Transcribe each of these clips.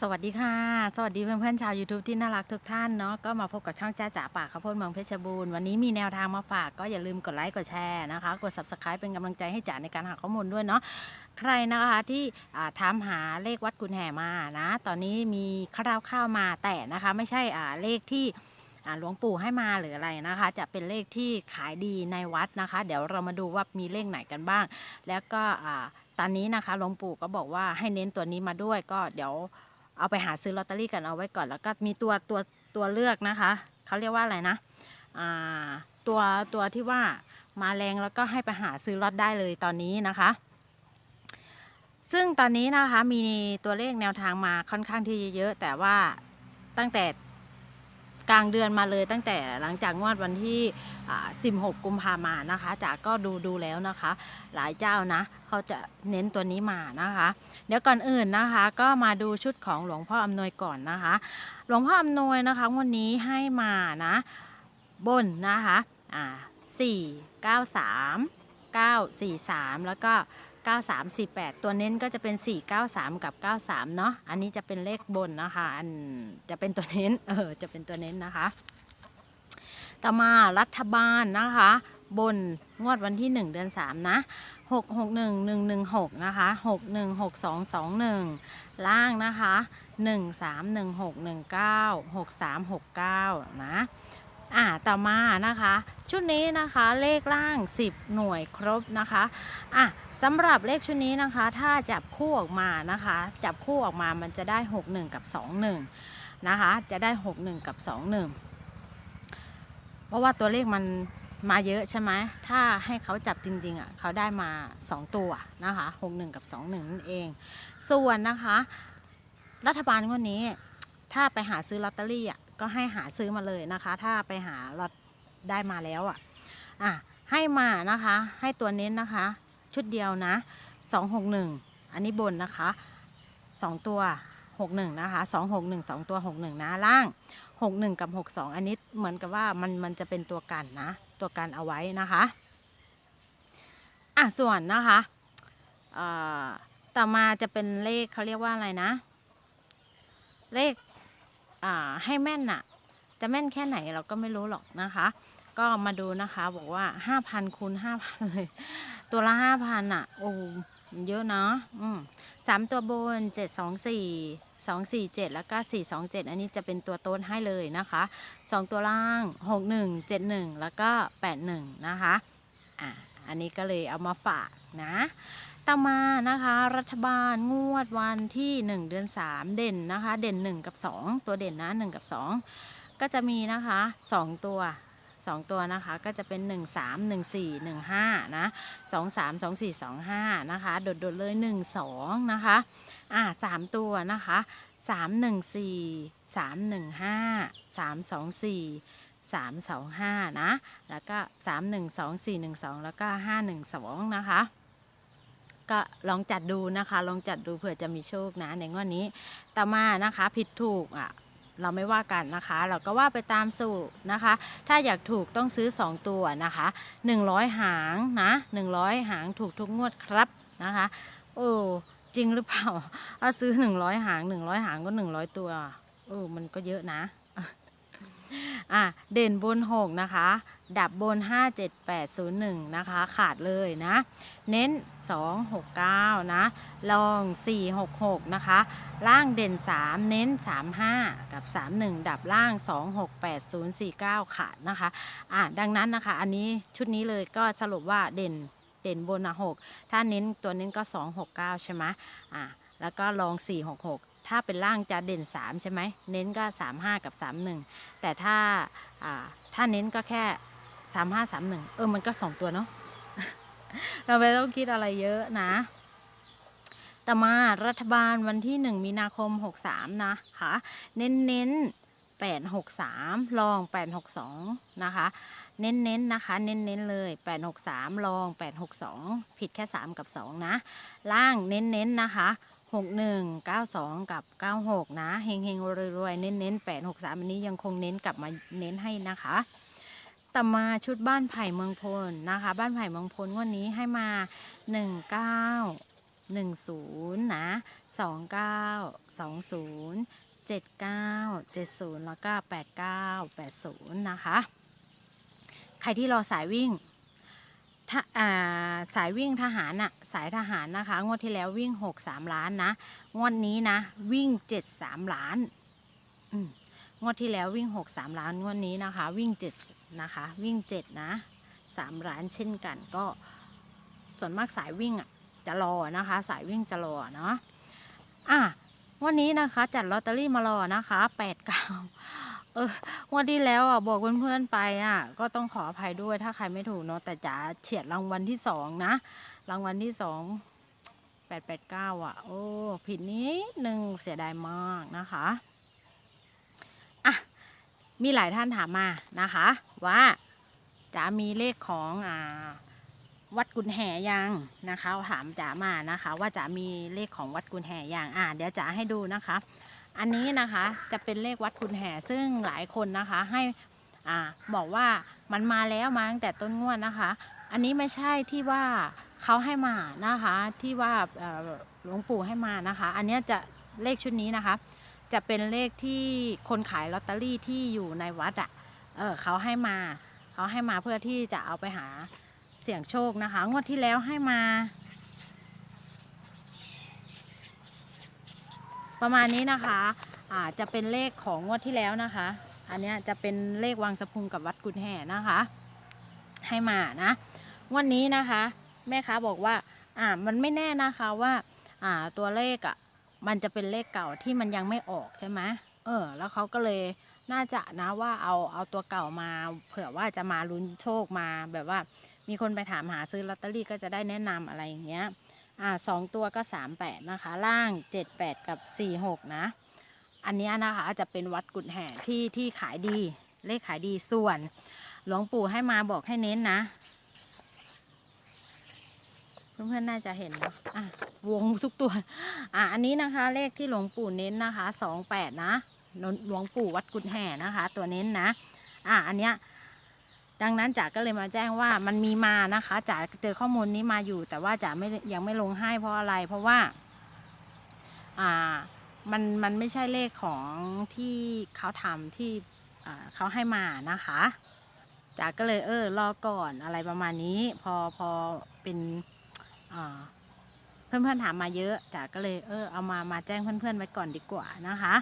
สวัสดีค่ะ สวัสดีเพื่อนๆชาว YouTube ที่น่ารักทุกท่านเนาะก็มาพบกับช่องจ้าจ๋าป่าข้าวโพดเมืองเพชรบูรณ์วันนี้มีแนวทางมาฝากก็อย่าลืมกดไลค์กดแชร์นะคะกด Subscribe เป็นกำลังใจให้จ๋าในการหาข้อมูลด้วยเนาะใครนะคะที่ถามหาเลขวัดกุญแห่มานะตอนนี้มีคร่าวข้าวมาแต่นะคะไม่ใช่เลขที่หลวงปู่ให้มาหรืออะไรนะคะ จะเป็นเลขที่ขายดีในวัดนะคะ เดี๋ยวเรามาดูว่ามีเลขไหนกันบ้าง แล้วก็อตอนนี้นะคะหลวงปู่ก็บอกว่าให้เน้นตัวนี้มาด้วยก็เดี๋ยว เอาไปหาซื้อลอตเตอรี่กันเอาไว้ก่อน แล้วก็มีตัวตัวตัวเลือกนะคะ เขาเรียกว่าอะไรนะอ่าตัวตัวที่ว่ามาแรงแล้วก็ให้ไปหาซื้อลอตได้เลยตอนนี้นะคะ ซึ่งตอนนี้นะคะมีตัวเลขแนวทางมาค่อนข้างที่จะเยอะแต่ว่าตั้งแต่ กลางเดือนมาเลยตั้งแต่หลังจากงวดวันที่ 16 กุมภามานะคะจากก็ดูดูแล้วนะคะ หลายเจ้านะเขาจะเน้นตัวนี้มานะคะ เดี๋ยวก่อนอื่นนะคะ ก็มาดูชุดของหลวงพ่ออำนวยก่อนนะคะ หลวงพ่ออำนวยนะคะวันนี้ให้มานะบนนะคะอ่าสี่เก้าสามเก้าสี่สามแล้วก็ 9348 ตัวเน้นก็จะเป็น 493 กับ 93 เนาะอันนี้จะเป็นเลขบนนะคะอันจะเป็นตัวเน้นเออจะเป็นตัวเน้นนะคะ ต่อมารัฐบาลนะคะ บนงวดวันที่ 1 เดือน 3 นะ661116 นะคะ 616221 ล่างนะคะ 131619 6369 นะอ่าต่อมานะคะ ชุดนี้นะคะเลขล่าง 10 หน่วยครบนะคะอะ สำหรับเลขชุดนี้นะคะ ถ้าจับคู่ออกมานะคะ จับคู่ออกมามันจะได้ 61 กับ 21 นะคะ จะได้ 61 กับ 21 เพราะว่าตัวเลขมันมาเยอะใช่ไหมถ้าให้เขาจับจริงๆอะเขาได้มา 2 ตัวนะคะ 61 กับ 21 นั่นเอง ส่วนนะคะ รัฐบาลงวันนี้ ถ้าไปหาซื้อลอตเตอรี่อะก็ให้หาซื้อมาเลยนะคะ ถ้าไปหาลอตได้มาแล้วอะอะให้มานะคะ ให้ตัวเน้นนะคะ ชุดเดียวนะ 261 อันนี้บนนะคะ 2 ตัว 61 นะคะ 261 2 ตัว 61 นะล่าง 61 กับ 62 อันนี้เหมือนกับว่ามันมันจะเป็นตัวกันนะ ตัวกันเอาไว้นะคะอะส่วนนะคะต่อมาจะเป็นเลขเขาเรียกว่าอะไรนะ เลขให้แม่นน่ะจะแม่นแค่ไหนเราก็ไม่รู้หรอกนะคะ ก็มาดูนะคะ บอกว่า5,000คูณ5,000เลย ตัวละ5,000อะ โอ้เยอะเนาะอืมสามตัวบน724 247แล้วก็427อันนี้จะเป็นตัวโต้นให้เลยนะคะ2ตัวล่าง61 71แล้วก็81นะคะอะอันนี้ก็เลยเอามาฝากนะต่อมานะคะรัฐบาลงวดวันที่ 1 เดือน 3 เด่นนะคะ เด่น 1 กับ 2 ตัวเด่นนะ 1 กับ 2 ก็จะมีนะคะ 2 ตัว 2 ตัวนะคะก็จะเป็น 1 3 1 4 1 5นะ2 3 2 4 2 5นะคะโดดๆเลย 1 2นะคะอ่า3ตัวนะคะ3 1 4 3 1 5 3 2 4 3 2 5นะแล้วก็ 3 1 2 4 1 2 แล้วก็ 5 1 2 นะคะก็ลองจัดดูนะคะ ลองจัดดูเผื่อจะมีโชคนะในงวดนี้ ต่อมานะคะผิดถูกอะ เราไม่ว่ากันนะคะ เราก็ว่าไปตามสูตรนะคะ ถ้าอยากถูกต้องซื้อ 2 ตัวนะคะ 100 หางนะ100 หางถูกทุกงวดครับนะคะโอ้จริงหรือเปล่าเอาซื้อ 100 หาง 100 หางก็ 100 ตัวเออมันก็เยอะนะ อะเด่นบน 6 นะคะ ดับบน 5 7 8 0 1 นะคะ ขาดเลยนะ เน้น 2 6 9 นะ ลอง 4 6 6 นะคะ ล่างเด่น 3 เน้น 3 5 กับ 3 1 ดับล่าง 2 6 8 0 4 9 ขาดนะคะ อะดังนั้นนะคะ อันนี้ชุดนี้เลยก็สรุปว่าเด่นเด่นบนอะ6ถ้าเน้นตัวเน้นก็ 2 6 9 ใช่ไหมอะแล้วก็ลอง 4 6 6 ถ้าเป็นล่างจะเด่น 3 ใช่ไหมเน้นก็ 3 5 กับ 3 1 แต่ถ้าถ้าเน้นก็แค่ 3 5 3 1 เออมันก็ 2 ตัวเนาะเราไม่ต้องคิดอะไรเยอะนะต่อมารัฐบาลวันที่ 1 มีนาคม 63 นะคะเน้นเน้น8 6 3 ลอง 8 6 2 นะคะ เน้นเน้นนะคะ เน้นเน้นๆเลย 8 6 3 ลอง 8 6 2 ผิดแค่ 3 กับ 2 นะ ล่างเน้นเน้นนะคะ 61 92 กับ 96 นะเฮงเฮงๆรวยๆ เน้นเน้นๆ8 6 3 อันนี้ยังคงเน้นกลับมาเน้นให้นะคะต่อมาชุดบ้านไผ่เมืองพลนะคะ บ้านไผ่เมืองพลวันนี้ให้มา 19 10 นะ 29 20 79 70 แล้วก็ 89 80 นะคะ ใครที่รอสายวิ่ง ถ้าสายวิ่งทหารน่ะสายทหารนะคะ งวดที่แล้ววิ่ง 6 3 ล้านนะ งวดนี้นะ วิ่ง 7 3 ล้านงวดที่แล้ววิ่ง 6 3 ล้าน งวดนี้นะคะ วิ่ง 7 นะคะ วิ่ง 7 นะ 3 ล้านเช่นกันก็ส่วนมากสายวิ่งอะจะรอนะคะ สายวิ่งจะรอเนาะอะวันนี้นะคะ จัดลอตเตอรี่มารอนะคะแปด เออวันที่แล้วอะบอกเพื่อนๆไปอะ ก็ต้องขออภัยด้วยถ้าใครไม่ถูกเนาะแต่จ๋าเฉียดรางวัลที่สองนะ รางวัลที่สองแปดแปดเก้าอะ โอ้ผิดนิดนึงเสียดายมากนะคะอะมีหลายท่านถามมานะคะ ว่าจ๋ามีเลขของอ่าวัดกุนแหยังนะคะ ถามจ๋ามานะคะ ว่าจ๋ามีเลขของวัดกุนแหยังอ่าเดี๋ยวจ๋าให้ดูนะคะ อันนี้นะคะจะเป็นเลขวัดกุนแห่ซึ่งหลายคนนะคะให้อ่าบอกว่ามันมาแล้วมาตั้งแต่ต้นงวดนะคะ อันนี้ไม่ใช่ที่ว่าเขาให้มานะคะที่ว่าหลวงปู่ให้มานะคะ อันนี้จะเลขชุดนี้นะคะ จะเป็นเลขที่คนขายลอตเตอรี่ที่อยู่ในวัดอะ่ะเออเขาให้มาเขาให้มาเพื่อที่จะเอาไปหาเสี่ยงโชคนะคะ งวดที่แล้วให้มา ประมาณนี้นะคะอ่าจะเป็นเลขของงวดที่แล้วนะคะ อันเนี้ยจะเป็นเลขวังสะพุงกับวัดกุฎแห่นะคะ ให้มานะวันนี้นะคะ แม่ค้าบอกว่าอ่ามันไม่แน่นะคะว่าอ่าตัวเลขอะ่ะมันจะเป็นเลขเก่าที่มันยังไม่ออกใช่ไหมเออ แล้วเขาก็เลยน่าจะนะว่าเอาเอาตัวเก่ามาเผื่อว่าจะมาลุ้นโชคมาแบบว่ามีคนไปถามหาซื้อลอตเตอรี่ก็จะได้แนะนำอะไรอย่างเงี้ย อ่าสองตัวก็ 38 นะคะ ล่าง 78 กับ 46 นะ อันนี้นะคะจะเป็นวัดกุฎแห่ที่ที่ขายดี เลขขายดีส่วน หลวงปู่ให้มาบอกให้เน้นนะ เพื่อนๆน่าจะเห็นนะอะวงทุกตัว อะอันนี้นะคะ เลขที่หลวงปู่เน้นนะคะ 28 นะหลวงปู่วัดกุฎแห่นะคะ ตัวเน้นนะ อะอันเนี้ย ดังนั้นจ๋าก็เลยมาแจ้งว่ามันมีมานะคะจ๋าเจอข้อมูลนี้มาอยู่ แต่ว่าจ๋าไม่ยังไม่ลงให้เพราะอะไร เพราะว่าอ่ามันมันไม่ใช่เลขของที่เขาทำที่เขาให้มานะคะจ๋าก็เลยเออรอก่อนอะไรประมาณนี้ พอพอเป็นอ่าเพื่อนๆถามมาเยอะจ๋าก็เลยเออเอามามาแจ้งเพื่อนๆไว้ก่อนดีกว่านะคะ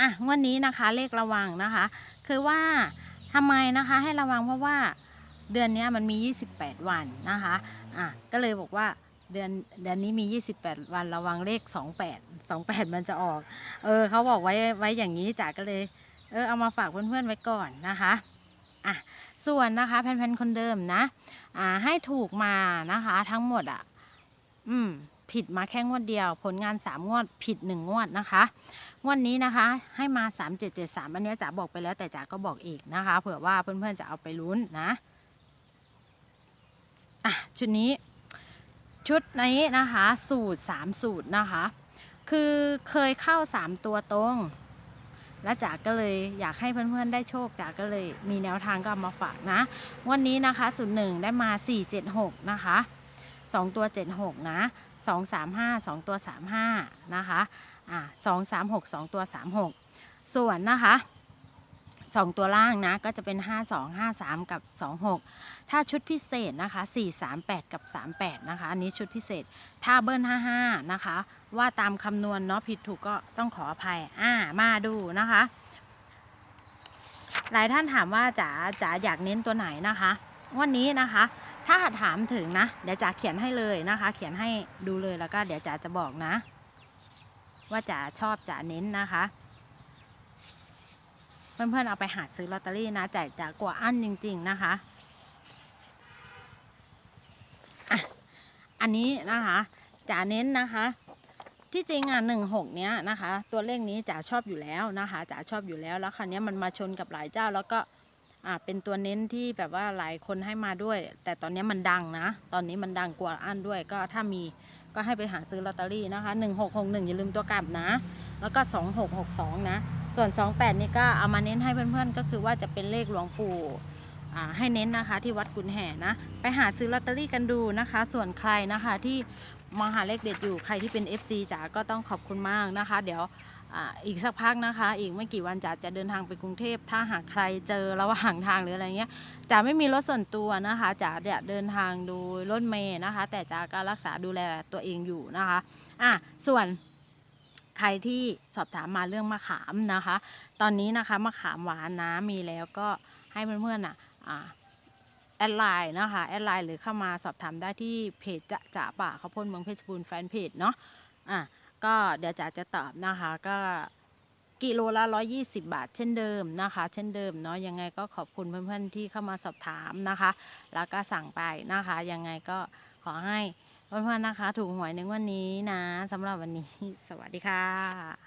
อะงวดนี้นะคะเลขระวังนะคะ คือว่า ทำไมนะคะให้ระวังเพราะว่าเดือนนี้มันมี 28 วันนะคะอะก็เลยบอกว่าเดือนเดือนนี้มี 28 วันระวังเลข 28 28 มันจะออก เออเขาบอกไว้ไว้อย่างนี้จ๋าก็เลย เออเอามาฝากเพื่อนๆไว้ก่อนนะคะอะส่วนนะคะแพนๆคนเดิมนะอ่าให้ถูกมานะคะทั้งหมดอะอืม ผิดมาแค่งวดเดียว ผลงาน 3 งวดผิด 1 งวดนะคะงวันนี้นะคะให้มา 3773 อันเนี้จ๋าบอกไปแล้วแต่จ๋าก็บอกอีกนะคะ เผื่อว่าเพื่อนๆจะเอาไปลุ้นนะอะชุดนี้ชุดนี้นะคะสูตร 3 สูตรนะคะ คือเคยเข้า 3 ตัวตรง แล้วจ๋าก็เลยอยากให้เพื่อนๆได้โชคจ๋าก็เลยมีแนวทางก็เอามาฝากนะ วันนี้นะคะสูตรหนึ่งได้มา 476 นะคะ 2 ตัว 76 นะ 235 2 ตัว 35 นะคะอ่าสองสามหกสองตัวสามหกส่วนนะคะสองตัวล่างนะ ก็จะเป็นห้าสองห้าสามกับสองหกถ้าชุดพิเศษนะคะสี่สามแปดกับสามแปดนะคะ อันนี้ชุดพิเศษ ถ้าเบิ้ลห้าห้านะคะ ว่าตามคำนวณเนาะผิดถูกก็ต้องขออภัย อ่า มาดูนะคะหลายท่านถามว่าจ๋าจ๋าอยากเน้นตัวไหนนะคะ วันนี้นะคะ ถ้าถามถึงนะ เดี๋ยวจ๋าเขียนให้เลยนะคะ เขียนให้ดูเลยแล้วก็เดี๋ยวจ๋าจะบอกนะ ว่าจ๋าชอบจ๋าเน้นนะคะ เพื่อนๆเอาไปหาซื้อลอตเตอรี่นะแต่จ๋ากลัวอั้นจริง ๆนะคะอะอันนี้นะคะจ๋าเน้นนะคะ ที่จริงอะหนึ่งหกเนี้ยนะคะ ตัวเลขนี้จ๋าชอบอยู่แล้วนะคะจ๋าชอบอยู่แล้วแล้วคราวเนี้มันมาชนกับหลายเจ้าแล้วก็ อ่าเป็นตัวเน้นที่แบบว่าหลายคนให้มาด้วย แต่ตอนนี้มันดังนะ ตอนนี้มันดังกว่าอันด้วย ก็ถ้ามีก็ให้ไปหาซื้อลอตเตอรี่นะคะ 1661 อย่าลืมตัวกลับนะ แล้วก็ 2662 นะ ส่วน 28 นี่ก็เอามาเน้นให้เพื่อนๆ ก็คือว่าจะเป็นเลขหลวงปู่อ่าให้เน้นนะคะที่วัดกุนแห่นะ ไปหาซื้อลอตเตอรี่กันดูนะคะ ส่วนใครนะคะที่มองหาเลขเด็ดอยู่ใครที่เป็น FC จ๋าก็ต้องขอบคุณมากนะคะ เดี๋ยว อีกสักพักนะคะ อีกไม่กี่วันจ๋าจะเดินทางไปกรุงเทพ ถ้าหากใครเจอระหว่างทางหรืออะไรเงี้ยจ๋าไม่มีรถส่วนตัวนะคะจ๋าเนี่ยเดินทางโดยรถเมย์นะคะ แต่จ๋าก็รักษาดูแลตัวเองอยู่นะคะอะส่วนใครที่สอบถามมาเรื่องมะขามนะคะ ตอนนี้นะคะมะขามหวานนะมีแล้วก็ให้เพื่อนๆน่ะอ่าแอดไลน์นะคะแอดไลน์หรือเข้ามาสอบถามได้ที่เพจจะจ่าป่าข้าวโพดเมืองเพชรบูรณ์แฟนเพจเนาะอะ ก็เดี๋ยวจ๋าจะตอบนะคะก็กิโลละ 120 บาท เช่นเดิมนะคะ เช่นเดิมเนาะยังไงก็ขอบคุณเพื่อนๆที่เข้ามาสอบถามนะคะ แล้วก็สั่งไปนะคะยังไงก็ขอให้เพื่อนๆนะคะ ถูกหวยในวันนี้นะสำหรับวันนี้ สวัสดีค่ะ